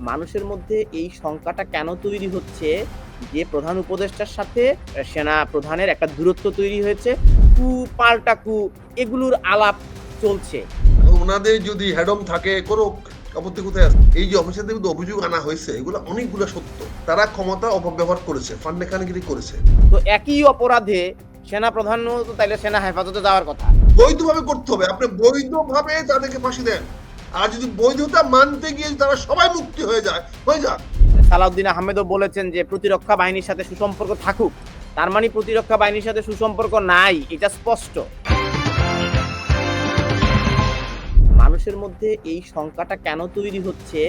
মানুষের মধ্যে এই শঙ্কাটা কেন তৈরি হচ্ছে? যে প্রধান উপদেষ্টার সাথে সেনা প্রধানের একটা দূরত্ব তৈরি হয়েছে কু পাল্টা কু এগুলোর আলাপ চলছে। ওনাদের যদি হ্যাডম থাকে করুক আপত্তি কোথায় আছে? এই যে অফিসের বিরুদ্ধে অভিযোগ আনা হয়েছে এগুলো অনেকগুলো সত্য। তারা ক্ষমতা অপব্যবহার করেছে ফান্ডে খানগিরি করেছে। তো একই অপরাধে সেনা প্রধানও তো তাইলে সেনা হেফাজতে যাওয়ার কথা। বৈধভাবে করতে হবে। আপনি বৈধভাবে তাদেরকে ফাঁসি দেন। আর যদি বৈধতা মানতে গিয়ে তারা সবাই মুক্তি হয়ে যায়, হয়ে যাক। সালাউদ্দিন আহমেদও বলেছেন যে প্রতিরক্ষা বাহিনীর সাথে সুসম্পর্ক থাকুক। তার মানে প্রতিরক্ষা বাহিনীর সাথে সুসম্পর্ক নাই, এটা স্পষ্ট। মানুষের মধ্যে এই শঙ্কাটা কেন তৈরি হচ্ছে?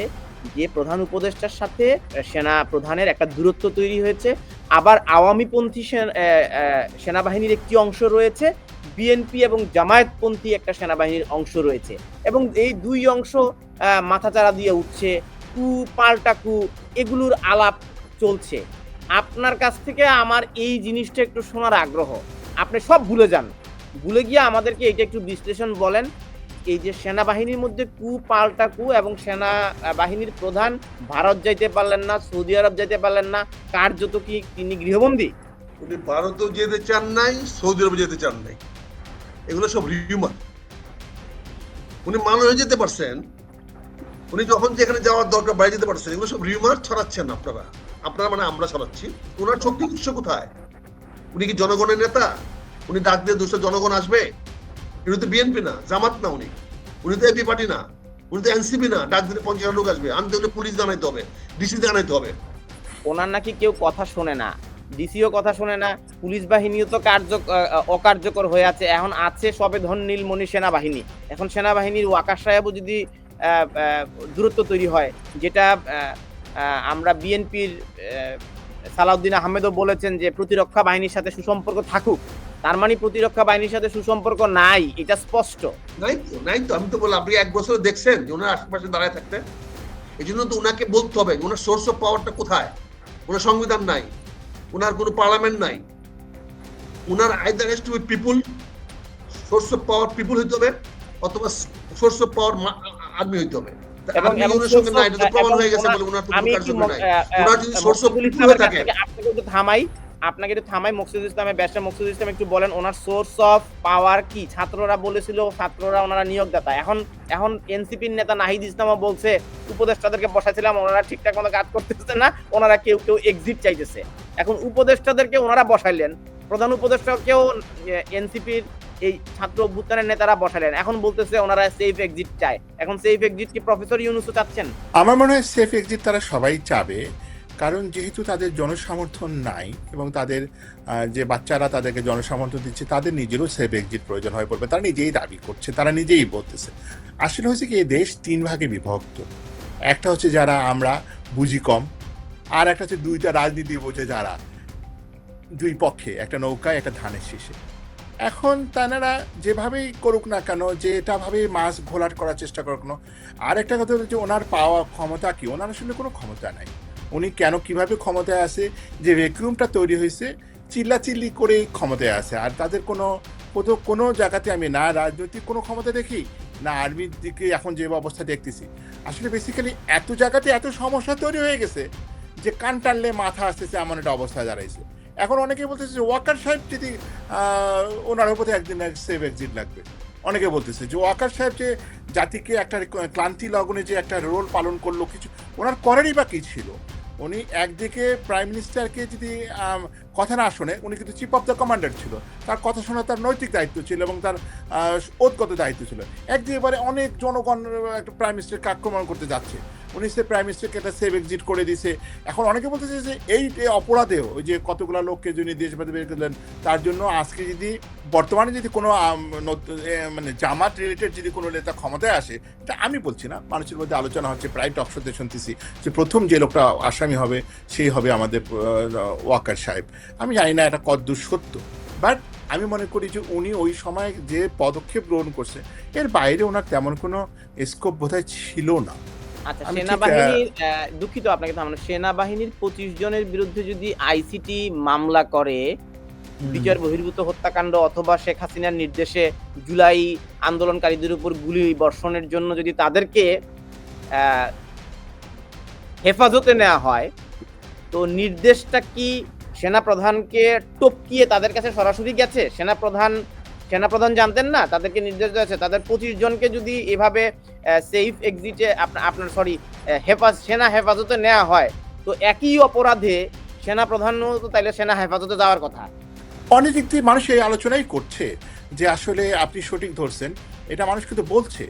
যে প্রধান উপদেষ্টার সাথে সেনা প্রধানের একটা দূরত্ব তৈরি হয়েছে আবার আওয়ামীপন্থী সেনাবাহিনীর একটি অংশ রয়েছে বিএনপি এবং জামায়াতপন্থী একটা সেনাবাহিনীর অংশ রয়েছে। এবং এই দুই অংশ আহ, মাথাচাড়া দিয়ে উঠছে কু পাল্টা কু এগুলোর আলাপ চলছে। আপনার কাছ থেকে আমার এই জিনিসটা একটু শোনার আগ্রহ। আপনি সব ভুলে যান। ভুলে গিয়ে আমাদেরকে এটা একটু বিশ্লেষণ বলেন। এই যে সেনাবাহিনীর মধ্যে কু পাল্টা কু এবং সেনা বাহিনীর প্রধান ভারত যাইতে পারলেন না, সৌদি আরব যাইতে পারলেন না, কার্যত কি তিনি গৃহবন্দী? উনি ভারতও যেতে চান নাই, সৌদি আরবে যেতে চান নাই। এগুলো সব রিউমার উনি মানুষ যেতে পারছেন, উনি যখন যেখানে যাওয়ার দরকার, বাইরে যেতে পারছেন, এগুলো সব রিউমার ছড়াচ্ছেন আপনারা। আপনারা মানে আমরা ছড়াচ্ছি। ওনার শক্তি উৎস কোথায়? উনি কি জনগণের নেতা? উনি ডাক দিয়ে দুশো জনগণ আসবে? উনি তো বিএনপি না, জামাত না উনি। উনি তো এপি পার্টি না, উনি তো এনসিপি না, ডাক দিলে পঞ্চাশ লোক আসবে, আনতে হলে পুলিশ জানাইতে হবে ডিসি জানাইতে হবে। ওনার নাকি কেউ কথা শোনে না ডিসিও কথা শোনে না, পুলিশ বাহিনীও তো কার্য অকার্যকর হয়ে আছে, এখন আছে সবে ধন নীলমণি সেনাবাহিনী। এখন সেনাবাহিনীর ওয়াকার সাহেবও যদি দূরত্ব তৈরি হয়, যেটা আমরা বিএনপির সালাউদ্দিন আহমেদও বলেছেন যে প্রতিরক্ষা বাহিনীর সাথে সুসম্পর্ক থাকুক তার মানে প্রতিরক্ষা বাহিনীর সাথে সুসম্পর্ক নাই এটা স্পষ্ট। নাই তো নাই তো আমি তো বললাম আপনি এক বছর দেখছেন যে ওনার আশেপাশে দাঁড়ায় থাকতে? এই জন্য তো ওনাকে বলতে হবে যে ওনার সোর্স অফ পাওয়ারটা কোথায়? ওনার সংবিধান নাই ওনার কোনো পার্লামেন্ট নাই। ওনার either has to be people source of power people হইতে হবে অথবা সোর্স অফ পাওয়ার আর্মি হইতে হবে। আমি থামাই। আপনাকে একটু থামাই মকসুদুল ইসলামের ব্যাসটা মকসুদুল ইসলাম একটু বলেন, ওনার সোর্স অফ পাওয়ার কি? ছাত্ররা বলেছিল, ছাত্ররা ওনারা নিয়োগদাতা। এখন এখন এনসিপির নেতা নাহিদ ইসলামও বলছে, উপদেষ্টাদেরকে বসাইছিলাম, ওনারা ঠিকঠাক মতো কাজ করতেছে না, ওনারা কেউ কেউ এক্সিট চাইতেছে। এখন উপদেষ্টাদেরকে ওনারা বসাইলেন, প্রধান উপদেষ্টাকেও এনসিপির এই ছাত্র অভ্যুত্থানের নেতারা বসালেন এখন বলতেছে, ওনারা সেফ এক্সিট চায়। এখন সেফ এক্সিট কি প্রফেসর ইউনুসও চাচ্ছেন? আমার মনে হয় সেফ এক্সিট তারা সবাই চাবে। কারণ যেহেতু তাদের জনসমর্থন নাই এবং তাদের যে বাচ্চারা তাদেরকে জনসমর্থন দিচ্ছে, তাদের নিজেরও সেফ এক্সিট প্রয়োজন হয়ে পড়বে। তারা নিজেই দাবি করছে, তারা নিজেই বলতেছে। আসলে হয়েছে কি, এই দেশ তিন ভাগে বিভক্ত। একটা হচ্ছে যারা আমরা বুঝি কম, আর একটা হচ্ছে দুইটা রাজনীতি বোঝে যারা দুই পক্ষে, একটা নৌকায়, একটা ধানের শীষে। এখন তারা যেভাবেই করুক না কেন যে যেটাভাবেই মাছ ঘোলাট করার চেষ্টা করুক না আর একটা কথা হচ্ছে ওনার পাওয়া ক্ষমতা কি? ওনার আসলে কোনো ক্ষমতা নাই। উনি কেন কীভাবে ক্ষমতায় আসে, যে ভ্যাকুয়ামটা তৈরি হয়েছে, চিল্লাচিল্লি করেই ক্ষমতায় আসে। আর তাদের কোনো কোথাও কোনো জায়গাতে আমি না রাজনৈতিক কোনো ক্ষমতা দেখি, না আর্মির দিকে এখন যে অবস্থা দেখতেছি। আসলে বেসিক্যালি এত জায়গাতে এত সমস্যা তৈরি হয়ে গেছে, যে কান টানলে মাথা আসতেছে এমন একটা অবস্থা দাঁড়াইছে। এখন অনেকে বলতেছে যে ওয়াকার সাহেব যদি ওনার উপরে একদিন এক সেভ এক্সিট লাগবে। অনেকে বলতেছে যে ওয়াকার সাহেব যে জাতিকে একটা ক্লান্তি লগ্নে যে একটা রোল পালন করল, কিছু, ওনার করারই বা কী ছিল? উনি একদিকে প্রাইম মিনিস্টারকে যদি কথা না শোনে উনি কিন্তু চিফ অফ দ্য কমান্ডার ছিল। তার কথা শোনা তার নৈতিক দায়িত্ব ছিল এবং তার আহ, দায়িত্ব ছিল। একদিকে এবারে অনেক জনগণ একটা প্রাইম মিনিস্টারকে আক্রমণ করতে যাচ্ছে। উনি সে প্রাইম মিনিস্টারকে একটা সেভ এক্সিট করে দিছে এখন অনেকে বলতেছে যে এই অপরাধেও, ওই যে কতগুলো লোককে যিনি দেশবাদী বের করলেন, তার জন্য আজকে যদি, বর্তমানে যদি কোনো মানে জামাত রিলেটেড যদি কোনো নেতা ক্ষমতায় আসে, এটা আমি বলছি না, মানুষের মধ্যে আলোচনা হচ্ছে, প্রায় টকশোতে শুনতেছি যে প্রথম যে লোকটা আসামি হবে, সেই হবে আমাদের ওয়াকার সাহেব। আমি জানি না এটা কদ্দূর সত্য বাট আমি মনে করি যে উনি ওই সময় যে পদক্ষেপ গ্রহণ করছে, এর বাইরে ওনার তেমন কোনো স্কোপ বোধহয় ছিল না। আচ্ছা সেনাবাহিনীর দুঃখিত আপনাকে থামানো। সেনাবাহিনীর পঁচিশ জনের বিরুদ্ধে যদি আইসিটি মামলা করে বিচার বহির্ভূত হত্যাকাণ্ড অথবা শেখ হাসিনার নির্দেশে জুলাই আন্দোলনকারীদের উপর গুলি বর্ষণের জন্য যদি তাদেরকে হেফাজতে নেওয়া হয় তো নির্দেশটা কি সেনাপ্রধানকে টপকিয়ে তাদের কাছে সরাসরি গেছে? সেনাপ্রধান সেনাপ্রধান জানতেন না, তাদেরকে নির্দেশ দেওয়া হয়েছে। তাদের পঁচিশ জনকে যদি এভাবে সেফ এক্সিটে আপনার সরি হেফাজ, সেনা হেফাজতে নেওয়া হয়, তো একই অপরাধে সেনাপ্রধানও তো তাইলে সেনা হেফাজতে যাওয়ার কথা। অনেক দিক থেকে মানুষ এই আলোচনাই করছে যে আসলে আপনি সঠিক ধরছেন, এটা মানুষ কিন্তু বলছে।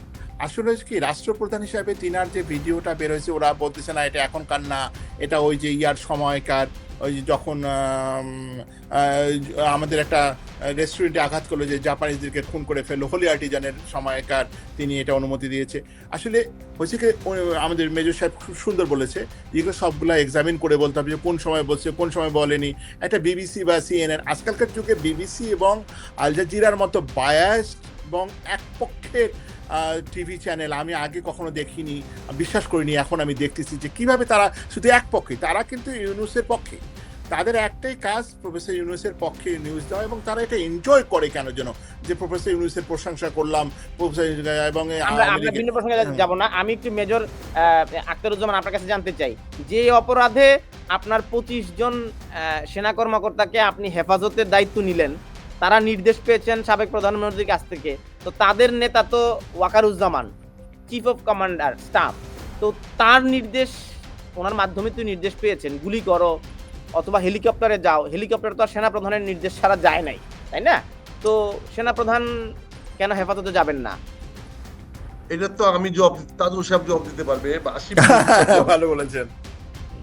আসলে কি রাষ্ট্রপ্রধান হিসাবে তিনার যে ভিডিওটা বেরোয়েছে ওরা বলতেছে, না, এটা এখনকার না, এটা ওই যে ইয়ার সময়কার। ওই যখন আমাদের একটা রেস্টুরেন্টে আঘাত করল যে জাপানিজদেরকে খুন করে ফেলল হোলি আর্টিজানের সময়কার তিনি এটা অনুমতি দিয়েছে। আসলে হয়েছে কি আমাদের মেজর সাহেব খুব সুন্দর বলেছে, এগুলো সবগুলো এক্সামিন করে বলতে হবে যে কোন সময় বলছে, কোন সময় বলেনি। একটা বিবিসি বা সিএনএন আজকালকার যুগে বিবিসি এবং আল জাজিরার মতো বায়াস এবং এক পক্ষের টিভি চ্যানেল আমি আগে কখনো দেখিনি বিশ্বাস করিনি এখন আমি দেখতেছি যে কীভাবে তারা শুধু এক পক্ষে তারা কিন্তু ইউনুসের পক্ষে। তাদের একটাই কাজ প্রফেসর ইউনুসের পক্ষে নিউজ দেওয়া এবং তারা এটা এনজয় করে কেন যেন? যে প্রফেসর ইউনুসের প্রশংসা করলাম প্রফেসর এবং আমরা আমরা আমেরিকা- ভিন্ন প্রসঙ্গে হ্যাঁ। যাব না। আমি একটু মেজর আক্তারুজ্জামান আপনার কাছে জানতে চাই। যে অপরাধে আপনার পঁচিশ জন সেনা কর্মকর্তাকে আপনি হেফাজতের দায়িত্ব নিলেন তারা নির্দেশ পেয়েছেন সাবেক প্রধানমন্ত্রীর কাছ থেকে। তো তাদের নেতা তো Wakeruzzaman chief of commander staff তো তার নির্দেশ ওনার মাধ্যমে তুই নির্দেশ পেয়েছেন গুলি করো অথবা হেলিকপ্টারে যাও। হেলিকপ্টার তো আর সেনাপ্রধানের নির্দেশ ছাড়া যায় নাই তাই না? তো সেনাপ্রধান কেন হেফাজতে যাবেন না? এটা তো আমি জব তাজুল সাহেব জব দিতে পারবে ভালো বলেছেন।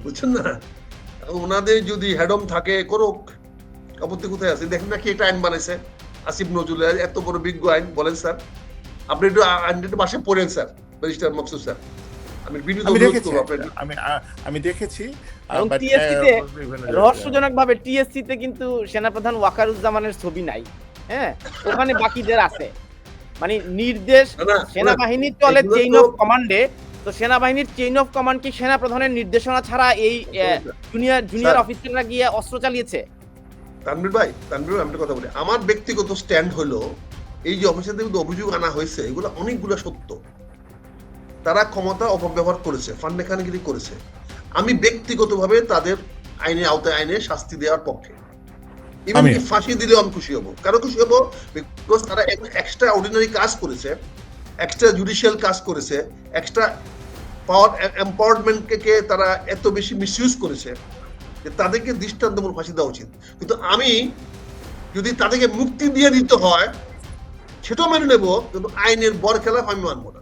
বুঝছেন না? ওনাদের যদি হেডম থাকে করুক। আপত্তি কোথায় আছে? দেখেন না কি একটা আইন বানাইছে। আসিফ নজরুল এত বড় বিজ্ঞ আইন বলেন স্যার। আপনি একটু আইনটা একটু বাসে পড়েন স্যার ব্যারিস্টার মকসুদ স্যার। আমি আমি দেখেছি। আমি রহস্যজনক ভাবে টিএসসি তে কিন্তু সেনাপ্রধান ওয়াকারুজ্জামানের ছবি নাই হ্যাঁ? ওখানে বাকিদের আছে। মানে নির্দেশ সেনাবাহিনী চলে চেইন তো- অফ কমান্ডে তো সেনাবাহিনীর চেইন অফ কমান্ড কি সেনাপ্রধানের নির্দেশনা ছাড়া এই জুনিয়র জুনিয়র। অফিসাররা গিয়ে অস্ত্র চালিয়েছে? তানভীর ভাই তানভীর ভাই, আমি একটা কথা বলি। আমার ব্যক্তিগত স্ট্যান্ড হলো এই যে অফিসারদের বিরুদ্ধে অভিযোগ আনা হয়েছে এগুলো অনেকগুলো সত্য। তারা ক্ষমতা অপব্যবহার করেছে ফান্ডেখানগিরি করেছে। আমি ব্যক্তিগতভাবে তাদের আইনের আওতায় আইনে শাস্তি দেওয়ার পক্ষে। ইভেন ফাঁসি দিলেও আমি খুশি হব? কারও খুশি হব? বিকজ তারা এক্সট্রা অর্ডিনারি কাজ করেছে এক্সট্রা জুডিশিয়াল কাজ করেছে এক্সট্রা পাওয়ার এম্পাওয়ারমেন্টকে তারা এত বেশি মিসইউজ করেছে। যে তাদেরকে দৃষ্টান্তমূলক ফাঁসি দেওয়া উচিত। কিন্তু আমি যদি তাদেরকে মুক্তি দিয়ে দিতে হয় সেটাও মেনে নেব কিন্তু আইনের বর খেলাফ আমি মানবো না।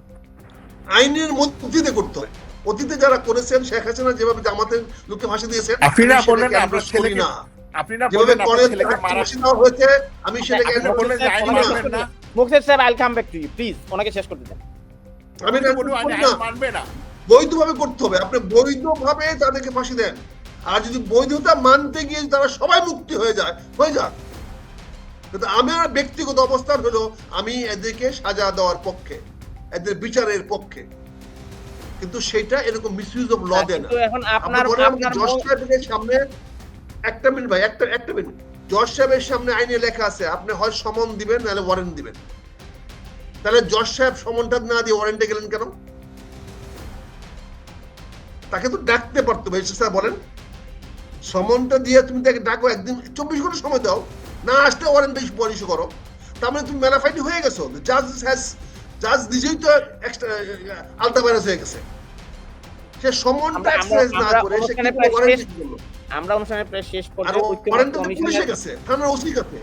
আইনের মধ্যে করতে হয়। অতীতে যারা করেছেন শেখ হাসিনা যেভাবে জামাতের লোককে ফাঁসি দিয়েছেন আপনি না আপনি যেভাবে হয়েছে আমি সেটাকে sir come back to you please ওনাকে শেষ করতে দেন আমি মানবে না। বৈধভাবে করতে হবে। আপনি বৈধভাবে তাদেরকে ফাঁসি দেন। আর যদি বৈধতা মানতে গিয়ে তারা সবাই মুক্তি হয়ে যায় হয়ে যাক। কিন্তু আমার ব্যক্তিগত অবস্থান হলো আমি এদেরকে সাজা দেওয়ার পক্ষে এদের বিচারের পক্ষে। কিন্তু সেটা এরকম মিসইউজ অফ ল দেয় না। এখন আপনার জজ সাহেবের সামনে একটা মিনিট ভাই একটা একটা মিনিট। জজ সাহেবের সামনে আইনে লেখা আছে আপনি হয় সমন দিবেন নাহলে ওয়ারেন্ট দিবেন। তাহলে জজ সাহেব সমনটা না দিয়ে ওয়ারেন্টে গেলেন কেন? তাকে তো ডাকতে পারতো ভাই স্যার বলেন। সমনটা দিয়ে তুমি তাকে ডাকো একদিন চব্বিশ ঘণ্টা সময় দাও। না আসলে ওয়ারেন্ট পলিশ করো। তার মানে তুমি ম্যালাফাইড হয়ে গেছো। জাজ হ্যাজ জাজ নিজেই তো এক্সট্রা আলতা ভাইরাস হয়ে গেছে। সে সমনটা এক্সারসাইজ না করে সে অনুষ্ঠানে কি ওয়ারেন্ট আমরা অনুষ্ঠানের প্রায় শেষ ঐক্যমত্য কমিশনের থানার ওসি কাছে।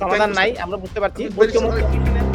সমাধান নাই আমরা বুঝতে পারছি। ঐক্যমত্য কমিশনের